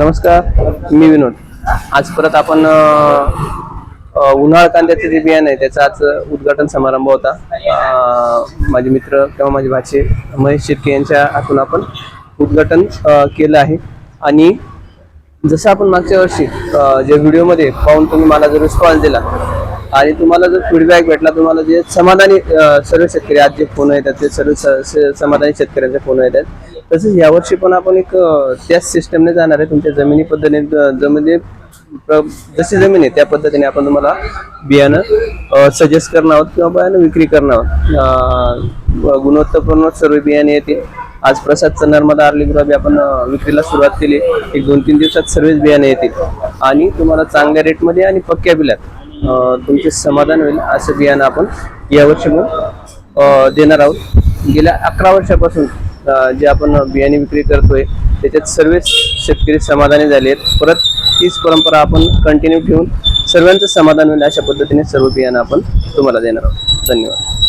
नमस्कार मी विनोद. आज परत आपण उन्हाळा उन्हाळ कांद्याचे जे बियाणं आहे त्याचा आज उद्घाटन समारंभ होता. माझे मित्र किंवा माझे भाचे महेश शिर्के यांच्या हातून आपण उद्घाटन केलं आहे. आणि जसं आपण मागच्या वर्षी जे ज्या व्हिडिओमध्ये पाहून तुम्ही मला जो रिस्पॉन्स दिला आणि तुम्हाला जो फीडबॅक भेटला तुम्हाला जे समाधानी सर्व शेतकरी आज जे फोन येतात ते सर्व स- समाधानी शेतकऱ्यांचे फोन येतात. तसेच यावर्षी पण आपण एक त्याच सिस्टमने जाणार आहे. तुमच्या जमिनी पद्धतीने जमिनी जशी जमीन आहे त्या पद्धतीने आपण तुम्हाला बियाणं सजेस्ट करणार आहोत किंवा बियाणं विक्री करणार आहोत. गुणवत्तापूर्ण सर्व बियाणे येतील. आज प्रसादचं नर्मदा आर्ली गुलाबी आपण विक्रीला सुरुवात केली. एक दोन तीन दिवसात सर्वच बियाणे येतील. आणि तुम्हाला चांगल्या रेटमध्ये आणि पक्क्या बिलात तुमचे समाधान होईल असं बियाणं आपण यावर्षी मग देणार आहोत. गेल्या अकरा वर्षापासून जे आपण बियाणे विक्री करतोय त्याच्यात सर्व शेतकरी समाधानी झाले आहेत परत तीच परंपरा आपण कंटिन्यू ठेवून सर्वांचं समाधान होईल अशा पद्धतीने सर्व बियाणं आपण तुम्हाला देणार आहोत. धन्यवाद.